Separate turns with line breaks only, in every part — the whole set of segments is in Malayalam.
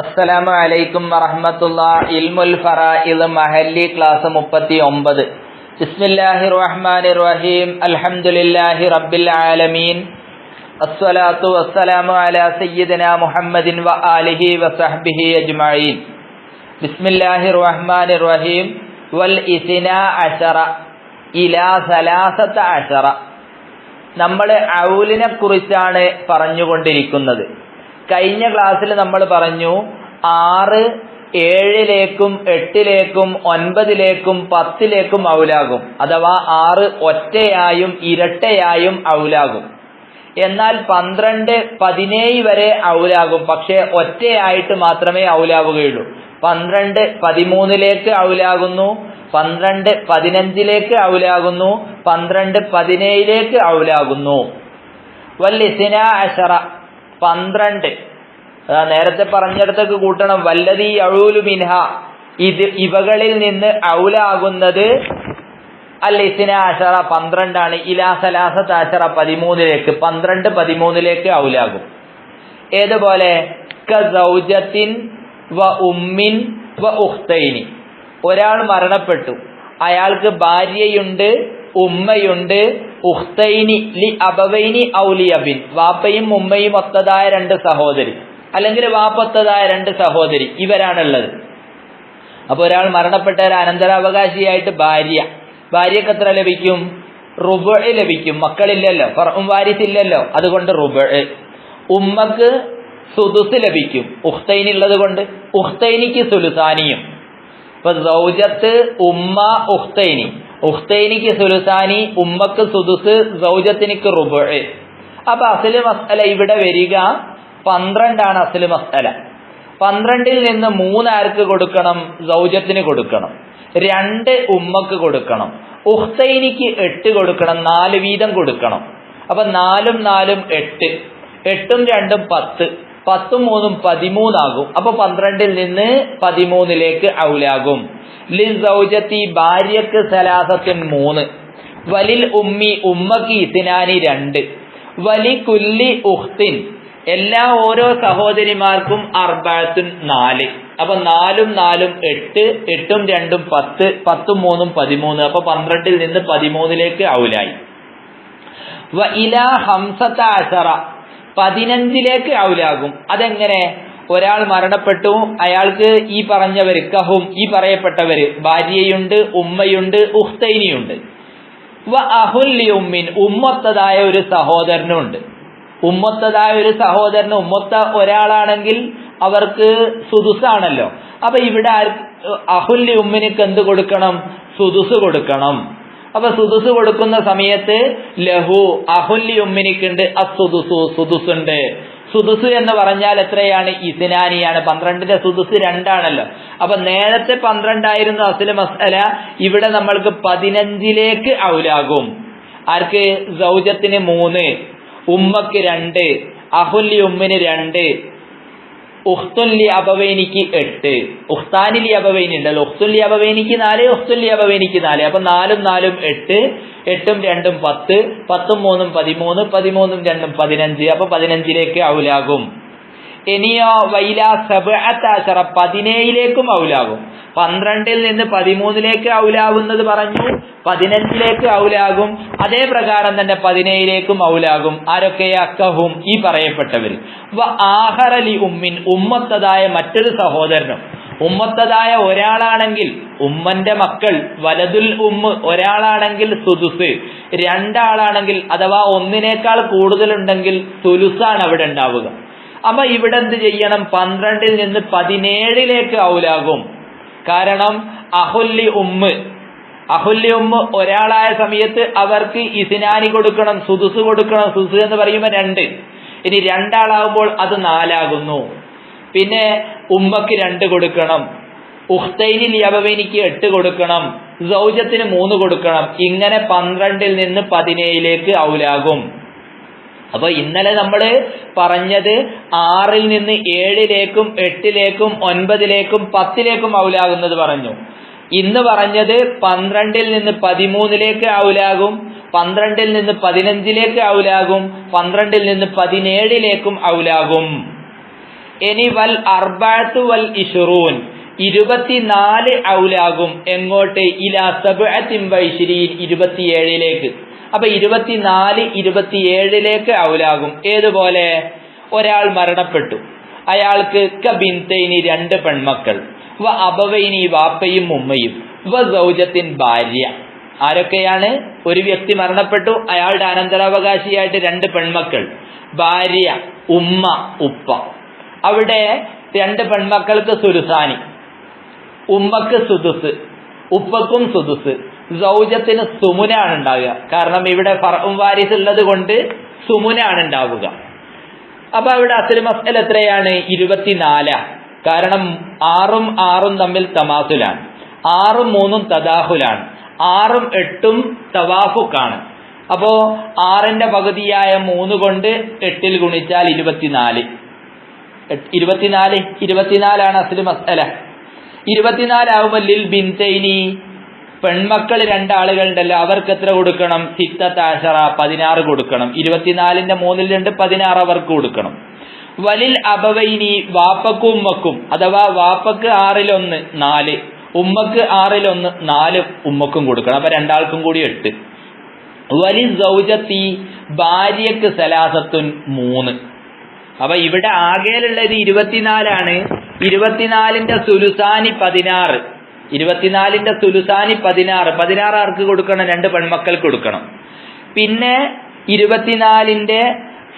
അസ്സലാമു അലൈക്കും വറഹമത്തുള്ള ഇൽമുൽ ഫറാഇദ് മഹല്ലി ക്ലാസ് മുപ്പത്തി ഒമ്പത് ബിസ്മില്ലാഹി റഹ്മാൻ റഹീം അൽഹംദുലില്ലാഹി റബ്ബിൽ ആലമീൻ. അസ്സലാത്തു വസ്സലാമു അലാ സയ്യിദിന മുഹമ്മദിൻ വ ആലിഹി വസഹ്ബിഹി അജ്മഈൻ. ബിസ്മില്ലാഹി റഹ്മാൻ റഹീം വൽ ഇസിന അശറ ഇലാ സലാസത്ത അശറ നമ്മൾ ഔലിനെ കുറിച്ചാണ് പറഞ്ഞുകൊണ്ടിരിക്കുന്നത്. കഴിഞ്ഞ ക്ലാസ്സിൽ നമ്മൾ പറഞ്ഞു ആറ് ഏഴിലേക്കും എട്ടിലേക്കും ഒൻപതിലേക്കും പത്തിലേക്കും ഔലാകും. അഥവാ ആറ് ഒറ്റയായും ഇരട്ടയായും ഔലാകും. എന്നാൽ പന്ത്രണ്ട് പതിനേഴ് വരെ ഔലാകും. പക്ഷേ ഒറ്റയായിട്ട് മാത്രമേ ഔലാവുകയുള്ളൂ. പന്ത്രണ്ട് പതിമൂന്നിലേക്ക് ഔലാകുന്നു. പന്ത്രണ്ട് പതിനഞ്ചിലേക്ക് ഔലാകുന്നു. പന്ത്രണ്ട് പതിനേഴിലേക്ക് ഔലാകുന്നു. വല്ലിസിന അഷറ പന്ത്രണ്ട്. അതാ നേരത്തെ പറഞ്ഞിടത്തേക്ക് കൂട്ടണം. വല്ലതി അഴൂലു മിൻഹ. ഇത് ഇവകളിൽ നിന്ന് ഔലാകുന്നത് അൽ ഇസിന ആശറ പന്ത്രണ്ടാണ്. ഇലാ സലാസത്ത് അഷറ പതിമൂന്നിലേക്ക് പന്ത്രണ്ട് പതിമൂന്നിലേക്ക് ഔലാകും. ഏതുപോലെ? വ ഉമ്മിൻ വ ഒരാൾ മരണപ്പെട്ടു. അയാൾക്ക് ഭാര്യയുണ്ട് ഉമ്മയുണ്ട് ഉഖ്തൈനി ലി അബവൈനി ഔലിയബിൻ വാപ്പയും ഉമ്മയും ഒത്തതായ രണ്ട് സഹോദരി. അല്ലെങ്കിൽ വാപ്പത്തതായ രണ്ട് സഹോദരി ഇവരാണുള്ളത്. അപ്പോൾ ഒരാൾ മരണപ്പെട്ട ഒരു അനന്തരാവകാശിയായിട്ട് ഭാര്യ. ഭാര്യക്ക് എത്ര ലഭിക്കും? റുബ ലഭിക്കും. മക്കളില്ലല്ലോ. ഫറവും വാരിസില്ലല്ലോ. അതുകൊണ്ട് റുബ. ഉമ്മക്ക് സുദുസ് ലഭിക്കും. ഉഖ്തൈനി ഉള്ളത് കൊണ്ട് ഉഖ്തൈനിക്ക് സുലുസാനിയും. ഇപ്പൊ സൗജത്ത് ഉമ്മ ഉഖ്തൈനി. ഉഖ്തൈനിക്ക് സുലുസാനി ഉമ്മക്ക് സുദുസ് സൗജത്തിനിക്ക് റുബ. അപ്പൊ അസൽ മസല ഇവിടെ വരിക. പന്ത്രണ്ടാണ് അസൽ മസല പന്ത്രണ്ടിൽ നിന്ന് മൂന്നാർക്ക് കൊടുക്കണം? സൗജത്തിന് കൊടുക്കണം. രണ്ട് ഉമ്മക്ക് കൊടുക്കണം. ഉഹ്സൈനിക്ക് എട്ട് കൊടുക്കണം. നാല് വീതം കൊടുക്കണം. അപ്പൊ നാലും നാലും എട്ട്. എട്ടും രണ്ടും പത്ത്. പത്തും മൂന്നും പതിമൂന്നാകും. അപ്പൊ പന്ത്രണ്ടിൽ നിന്ന് പതിമൂന്നിലേക്ക് ഔലാകും. ലിൻ സൗജത്തി ഭാര്യക്ക് സലാസത്തിൻ മൂന്ന്. വലിൽ ഉമ്മി ഉമ്മക്ക് ഇത്തിനാനി രണ്ട്. വലി കുല്ലി ഉഖ്തിൻ എല്ലാ ഓരോ സഹോദരിമാർക്കും അർബാത്തുൻ നാല്. അപ്പൊ നാലും നാലും എട്ട് എട്ടും രണ്ടും പത്ത് പത്തും മൂന്നും പതിമൂന്ന്. അപ്പൊ പന്ത്രണ്ടിൽ നിന്ന് പതിമൂന്നിലേക്ക് ഔലായി. വ ഇലാ ഹംസത്ത പതിനഞ്ചിലേക്ക് ഔലാകും. അതെങ്ങനെ? ഒരാൾ മരണപ്പെട്ടു അയാൾക്ക് ഈ പറഞ്ഞവര് കഹും ഈ പറയപ്പെട്ടവര് ഭാര്യയുണ്ട് ഉമ്മയുണ്ട് ഉഖ്തൈനിയുണ്ട് വ അഹുല്ലി ഉമ്മിൻ ഉമ്മത്തതായ ഒരു സഹോദരനുണ്ട്. ഉമ്മത്തതായ ഒരു സഹോദരന് ഉമ്മത്ത ഒരാളാണെങ്കിൽ അവർക്ക് സുദുസാണല്ലോ. അപ്പൊ ഇവിടെ അഹുല്ലി ഉമ്മിനിക്ക് എന്ത് കൊടുക്കണം? സുദുസ് കൊടുക്കണം. അപ്പൊ സുദുസ് കൊടുക്കുന്ന സമയത്ത് ലഹു അഹുല്ലി ഉമ്മിനിക്കുണ്ട് അസുദുസു സുദുസുണ്ട്. സുദുസ് എന്ന് പറഞ്ഞാൽ എത്രയാണ്? ഇസിനാനിയാണ്. പന്ത്രണ്ടിന്റെ സുദുസ് രണ്ടാണല്ലോ. അപ്പൊ നേരത്തെ പന്ത്രണ്ടായിരുന്നു അസുല മസല ഇവിടെ നമ്മൾക്ക് പതിനഞ്ചിലേക്ക് ഔലാകും. ആർക്ക്? സൗജത്തിന് മൂന്ന്. ഉമ്മക്ക് രണ്ട് അഹുല്ലി ഉമ്മിന് രണ്ട് ഉഖ്തുല്ലി അബവൈനിക്ക് എട്ട്. ഉഖ്താനിലി അബവൈനി ഉണ്ടല്ലോ. ഉഖ്തുല്ലി അബവൈനിക്ക് നാല് ഉഖ്തുല്ലി അബവൈനിക്ക് നാല്. അപ്പൊ നാലും നാലും എട്ട് എട്ടും രണ്ടും പത്ത് പത്തും മൂന്നും പതിമൂന്ന് പതിമൂന്നും രണ്ടും പതിനഞ്ച്. അപ്പൊ പതിനഞ്ചിലേക്ക് ഔലാകും. ഇനിയോ വൈല സബഅത്താശറ പതിനേഴിലേക്കും ഔലാകും പന്ത്രണ്ടിൽ നിന്ന് പതിമൂന്നിലേക്ക് ഔലാകുന്നത് പറഞ്ഞു പതിനഞ്ചിലേക്ക് ഔലാകും. അതേ പ്രകാരം തന്നെ പതിനേഴിലേക്കും ഔലാകും. ആരൊക്കെ അക്കഹും ഈ പറയപ്പെട്ടവർ ആഹറലി ഉമ്മിൻ ഉമ്മത്തതായ മറ്റൊരു സഹോദരനും. ഉമ്മത്തതായ ഒരാളാണെങ്കിൽ ഉമ്മന്റെ മക്കൾ വലതുൽ ഉമ്മ് ഒരാളാണെങ്കിൽ സുതുസ് രണ്ടാളാണെങ്കിൽ അഥവാ ഒന്നിനേക്കാൾ കൂടുതലുണ്ടെങ്കിൽ തുലുസാണ് അവിടെ ഉണ്ടാവുക. അപ്പൊ ഇവിടെ എന്ത് ചെയ്യണം? പന്ത്രണ്ടിൽ നിന്ന് പതിനേഴിലേക്ക് ഔലാകും. കാരണം അഹുല്ലി ഉമ്മ്. അഹുല്ലി ഉമ്മ് ഒരാളായ സമയത്ത് അവർക്ക് ഇസിനാനി കൊടുക്കണം സുദുസ് കൊടുക്കണം സുദുസ് എന്ന് പറയുമ്പോൾ രണ്ട്. ഇനി രണ്ടാളാകുമ്പോൾ അത് നാലാകുന്നു. പിന്നെ ഉമ്മക്ക് രണ്ട് കൊടുക്കണം. ഉഖ്തൈനി യവവിനിക്ക് എട്ട് കൊടുക്കണം. സൗജത്തിന് മൂന്ന് കൊടുക്കണം. ഇങ്ങനെ പന്ത്രണ്ടിൽ നിന്ന് പതിനേഴിലേക്ക് ഔലാകും. അപ്പൊ ഇന്നലെ നമ്മൾ പറഞ്ഞത് ആറിൽ നിന്ന് ഏഴിലേക്കും എട്ടിലേക്കും ഒൻപതിലേക്കും പത്തിലേക്കും ഔലാകുന്നത് പറഞ്ഞു. ഇന്ന് പറഞ്ഞത് പന്ത്രണ്ടിൽ നിന്ന് പതിമൂന്നിലേക്ക് ഔലാകും പന്ത്രണ്ടിൽ നിന്ന് പതിനഞ്ചിലേക്ക് ഔലാകും പന്ത്രണ്ടിൽ നിന്ന് പതിനേഴിലേക്കും ഔലാകും. ഇനി വൽ അർബാത്ത് വൽ ഇഷുറൂൻ ഇരുപത്തിനാല് ഔലാകും എങ്ങോട്ട്? ഇലാ സബഅത്തിൻ വൈശ്രീൻ ഇരുപത്തിയേഴിലേക്ക്. അപ്പൊ ഇരുപത്തിനാല് ഇരുപത്തിയേഴിലേക്ക് ഔലാകും. ഏതുപോലെ? ഒരാൾ മരണപ്പെട്ടു. അയാൾക്ക് കബിൻതൈനി രണ്ട് പെൺമക്കൾ. വ അബവൈനി വാപ്പയും ഉമ്മയും. വ സൗജത്തിൻ ഭാര്യ. ആരൊക്കെയാണ്? ഒരു വ്യക്തി മരണപ്പെട്ടു. അയാളുടെ അനന്തരാവകാശിയായിട്ട് രണ്ട് പെൺമക്കൾ. ഭാര്യ ഉമ്മ ഉപ്പ. അവിടെ രണ്ട് പെൺമക്കൾക്ക് സുരുസാനി. ഉമ്മക്ക് സുതുസ് ഉപ്പക്കും സുദുസ്. സൗജത്തിന് സുമുനാണ് ഉണ്ടാവുക. കാരണം ഇവിടെ ഫറവും വാരിസ് ഉള്ളത് കൊണ്ട് സുമുനാണ് ഉണ്ടാവുക. അപ്പൊ അവിടെ അസൽ മസ്അൽ എത്രയാണ്? ഇരുപത്തിനാലാ. കാരണം ആറും ആറും തമ്മിൽ തമാസുലാണ്. ആറും മൂന്നും തദാഹുലാണ്. ആറും എട്ടും തവാഫുക്കാണ്. അപ്പോ ആറിന്റെ പകുതിയായ മൂന്ന് കൊണ്ട് എട്ടിൽ ഗുണിച്ചാൽ ഇരുപത്തിനാല്. ഇരുപത്തിനാല് ഇരുപത്തിനാലാണ് അസൽ മസ്അല. ഇരുപത്തിനാലാവുമ്പോ ലിൽ ബിൻതൈനി പെൺമക്കൾ രണ്ടാളുകളുണ്ടല്ലോ അവർക്ക് എത്ര കൊടുക്കണം? സിത്തത്താശറ പതിനാറ് കൊടുക്കണം. ഇരുപത്തിനാലിന്റെ മൂന്നിൽ രണ്ട് പതിനാറ് അവർക്ക് കൊടുക്കണം. വലിൽ അബവൈനി വാപ്പക്കും ഉമ്മക്കും അഥവാ വാപ്പക്ക് ആറിലൊന്ന് നാല് ഉമ്മക്ക് ആറിലൊന്ന് നാല് ഉമ്മക്കും കൊടുക്കണം. അപ്പൊ രണ്ടാൾക്കും കൂടി എട്ട്. വലി സൗജത്തി ഭാര്യക്ക് സലാസത്തുൻ മൂന്ന്. അപ്പൊ ഇവിടെ ആകെയിലുള്ളത് ഇരുപത്തിനാലാണ്. ഇരുപത്തിനാലിന്റെ സുലുസാനി പതിനാറ്. ഇരുപത്തിനാലിന്റെ തുലുസാനി പതിനാറ്. പതിനാറ് ആർക്ക് കൊടുക്കണം? രണ്ട് പെൺമക്കൾക്ക് കൊടുക്കണം. പിന്നെ ഇരുപത്തിനാലിന്റെ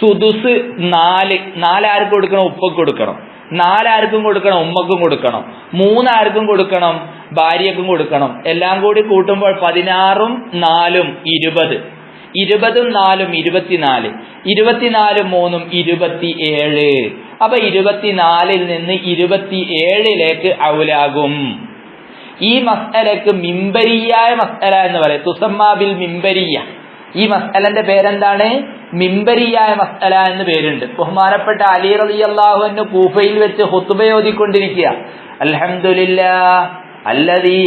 സുദുസ് നാല്. നാലാർക്ക് കൊടുക്കണം? ഉപ്പക്ക് കൊടുക്കണം. നാലാർക്കും കൊടുക്കണം? ഉമ്മക്കും കൊടുക്കണം. മൂന്നാർക്കും കൊടുക്കണം? ഭാര്യക്കും കൊടുക്കണം. എല്ലാം കൂടി കൂട്ടുമ്പോൾ പതിനാറും നാലും ഇരുപത്. ഇരുപതും നാലും ഇരുപത്തിനാല്. ഇരുപത്തിനാലും മൂന്നും ഇരുപത്തി ഏഴ് അപ്പൊ ഇരുപത്തിനാലിൽ നിന്ന് ഇരുപത്തി ഏഴിലേക്ക് ഔലാകും. ഈ മസ്അലക്ക് മിമ്പരിയായ മസ്അല എന്ന് പറയും. തുസമ്മാബിൽ മിമ്പരിയ. ഈ മസ്അലന്റെ പേരെന്താണ്? മിമ്പരിയായ മസ്അല എന്ന് പേരുണ്ട്. ബഹുമാനപ്പെട്ട അലി റലി അള്ളാഹുവിന് കൂഫയിൽ വെച്ച് ഹുത്തുബയോദിക്കൊണ്ടിരിക്കുക അൽഹംദുലില്ലാ അല്ലതീ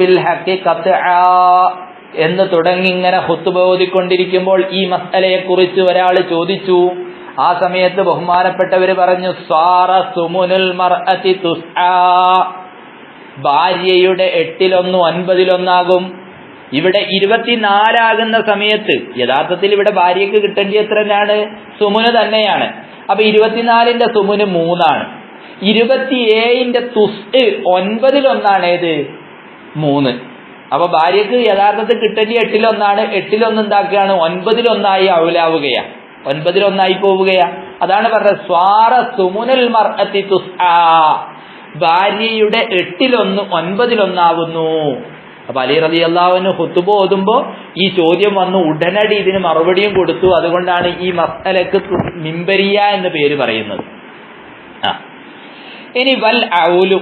ബിൽ എന്ന് തുടങ്ങി ഇങ്ങനെ ഹുത്തുബ ഓതിക്കൊണ്ടിരിക്കുമ്പോൾ ഈ മസ്അലയെ കുറിച്ച് ഒരാൾ ചോദിച്ചു. ആ സമയത്ത് ബഹുമാനപ്പെട്ടവര് പറഞ്ഞു സ്വാറ സുമുനുൽ മർഅതി തുസ്ആ. ഭാര്യയുടെ എട്ടിലൊന്ന് ഒൻപതിലൊന്നാകും ഇവിടെ ഇരുപത്തിനാലാകുന്ന സമയത്ത് യഥാർത്ഥത്തിൽ ഇവിടെ ഭാര്യക്ക് കിട്ടേണ്ടി എത്രയാണ് സുമുന് തന്നെയാണ്. അപ്പൊ ഇരുപത്തിനാലിന്റെ സുമുന് മൂന്നാണ്. ഇരുപത്തിയേഴിന്റെ തുസ് ഒൻപതിലൊന്നാണ് ഏത്? മൂന്ന്. അപ്പൊ ഭാര്യക്ക് യഥാർത്ഥത്തിൽ കിട്ടേണ്ടി എട്ടിലൊന്നാണ്. എട്ടിലൊന്ന് എന്താക്കുകയാണ്? ഒൻപതിലൊന്നായി അവലാവുകയാ ഒൻപതിലൊന്നായി പോവുകയാ. അതാണ് പറഞ്ഞത് സ്വാറ സുമുനൽ മർഅത്തി തുസ് ഭാര്യയുടെ എട്ടിലൊന്ന് ഒൻപതിലൊന്നാവുന്നു അപ്പൊ അലി റലി അള്ളാഹുവിന് ഹുത്തുബ ഓതുമ്പോ ഈ ചോദ്യം വന്നു ഉടനടി ഇതിന് മറുപടിയും കൊടുത്തു. അതുകൊണ്ടാണ് ഈ മസ്തലക്ക് മിമ്പരിയ എന്ന് പേര് പറയുന്നത്. ആ. ഇനി വൽ ഔലു.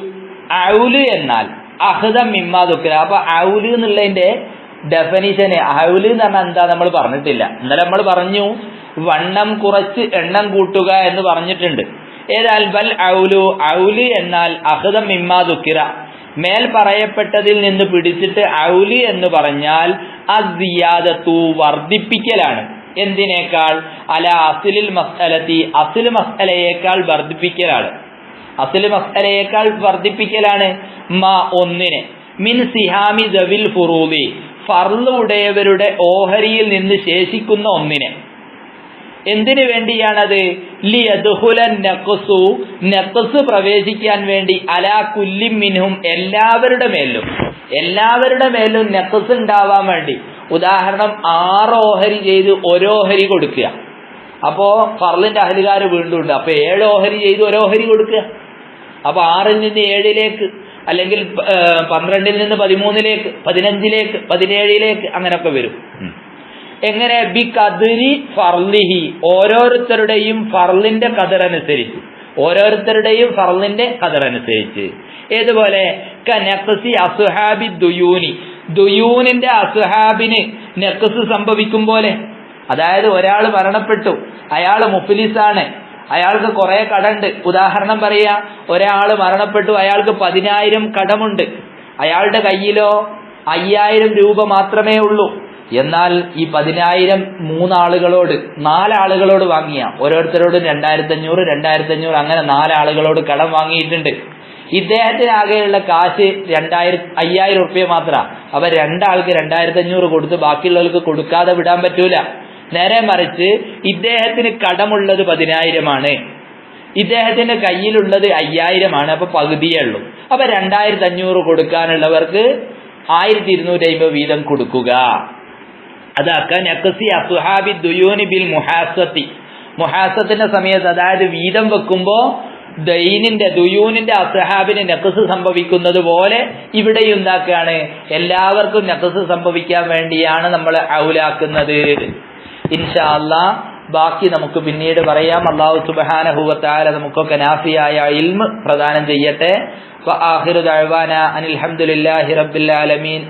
ഔലു എന്നാൽ അഹദ മിമ്മ അപ്പൊ ഔലു എന്നുള്ളതിന്റെ ഡെഫനിഷന് ഔലു എന്ന് പറഞ്ഞാൽ എന്താ നമ്മൾ പറഞ്ഞിട്ടില്ല. ഇന്നലെ നമ്മൾ പറഞ്ഞു വണ്ണം കുറച്ച് എണ്ണം കൂട്ടുക എന്ന് പറഞ്ഞിട്ടുണ്ട്. ഏതാൽ ബൽ ഔലു ഔലി എന്നാൽ അഹദ ദുഃഖിറ മേൽ പറയപ്പെട്ടതിൽ നിന്ന് പിടിച്ചിട്ട് ഔലി എന്ന് പറഞ്ഞാൽ അസിയാദത്തു വർദ്ധിപ്പിക്കലാണ്. എന്തിനേക്കാൾ? അല അസിലിൽ മസ്അലത്തി അസിൽ മസ്അലയേക്കാൾ വർദ്ധിപ്പിക്കലാണ്. അസിൽ മസ്അലയേക്കാൾ വർദ്ധിപ്പിക്കലാണ്? മ ഒന്നിനെ. മിൻ സിഹാമി ദവിൽ ഓഹരിയിൽ നിന്ന് ശേഷിക്കുന്ന ഒന്നിനെ. എന്തിനു വേണ്ടിയാണത്? നഖ്സു. പ്രവേശിക്കാൻ വേണ്ടി അലാ കുല്ലിം മിൻഹും എല്ലാവരുടെ മേലും. എല്ലാവരുടെ മേലും നെക്കസ് ഉണ്ടാവാൻ വേണ്ടി. ഉദാഹരണം ആറ് ഓഹരി ചെയ്ത് ഓരോഹരി കൊടുക്കുക. അപ്പോ ഫർലിന്റെ അഹലുകാർ വീണ്ടും ഉണ്ട് അപ്പൊ ഏഴ് ഓഹരി ചെയ്ത് ഓരോഹരി കൊടുക്കുക. അപ്പൊ ആറിൽ നിന്ന് ഏഴിലേക്ക് അല്ലെങ്കിൽ പന്ത്രണ്ടിൽ നിന്ന് പതിമൂന്നിലേക്ക് പതിനഞ്ചിലേക്ക് പതിനേഴിലേക്ക് അങ്ങനെയൊക്കെ വരും. എങ്ങനെ? ബി കതിരി ഫർലിഹി. ഓരോരുത്തരുടെയും ഫർലിന്റെ കതിർ അനുസരിച്ച് ഓരോരുത്തരുടെയും ഫർലിന്റെ കതിർ അനുസരിച്ച് ഏതുപോലെ അസുഹാബി ദുയൂനി. ദുയൂനിന്റെ അസുഹാബിന് നെക്കസ് സംഭവിക്കും പോലെ. അതായത് ഒരാൾ മരണപ്പെട്ടു. അയാൾ മുഫിലിസാണ്. അയാൾക്ക് കുറെ കടമുണ്ട്. ഉദാഹരണം പറയാ ഒരാൾ മരണപ്പെട്ടു. അയാൾക്ക് പതിനായിരം കടമുണ്ട്. അയാളുടെ കയ്യിലോ അയ്യായിരം രൂപ മാത്രമേ ഉള്ളൂ. എന്നാൽ ഈ പതിനായിരം മൂന്നാളുകളോട് നാലാളുകളോട് വാങ്ങിയ ഓരോരുത്തരോടും രണ്ടായിരത്തി അഞ്ഞൂറ് രണ്ടായിരത്തി അഞ്ഞൂറ് അങ്ങനെ നാലാളുകളോട് കടം വാങ്ങിയിട്ടുണ്ട്. ഇദ്ദേഹത്തിനാകെയുള്ള കാശ് രണ്ടായിരം അയ്യായിരം ഉറുപ്പ്യ മാത്രം. അപ്പൊ രണ്ടാൾക്ക് രണ്ടായിരത്തി അഞ്ഞൂറ് കൊടുത്ത് ബാക്കിയുള്ളവർക്ക് കൊടുക്കാതെ വിടാൻ പറ്റൂല. നേരെ മറിച്ച് ഇദ്ദേഹത്തിന് കടമുള്ളത് പതിനായിരമാണ്. ഇദ്ദേഹത്തിന്റെ കയ്യിലുള്ളത് അയ്യായിരമാണ്. അപ്പൊ പകുതിയേ ഉള്ളൂ. അപ്പൊ രണ്ടായിരത്തി അഞ്ഞൂറ് കൊടുക്കാനുള്ളവർക്ക് ആയിരത്തി ഇരുന്നൂറ്റി അമ്പത് വീതം കൊടുക്കുക. അതാക്ക അക്കസി അസുഹാബി ദുയൂനി ബിൽ മുഹാസത്തി. മുഹാസത്തിന്റെ സമയത്ത് അതായത് വീതം വെക്കുമ്പോ ദൈനിന്റെ ദുയൂനിന്റെ അസുഹാബിന് നക്കസ് സംഭവിക്കുന്നത് പോലെ ഇവിടെ ഉണ്ടാക്കുകയാണ്. എല്ലാവർക്കും നക്കസ് സംഭവിക്കാൻ വേണ്ടിയാണ് നമ്മൾ ഔലാക്കുന്നത്. ഇൻഷാ അല്ലാ ബാക്കി നമുക്ക് പിന്നീട് പറയാം. അള്ളാഹു സുബഹാനഹുവത്താല നമുക്കൊക്കെ നാഫിയായ ഇൽമ് പ്രദാനം ചെയ്യട്ടെ. വ ആഖിറു ദഅവാന അനിൽ ഹംദുലില്ലാഹി റബ്ബിൽ ആലമീൻ.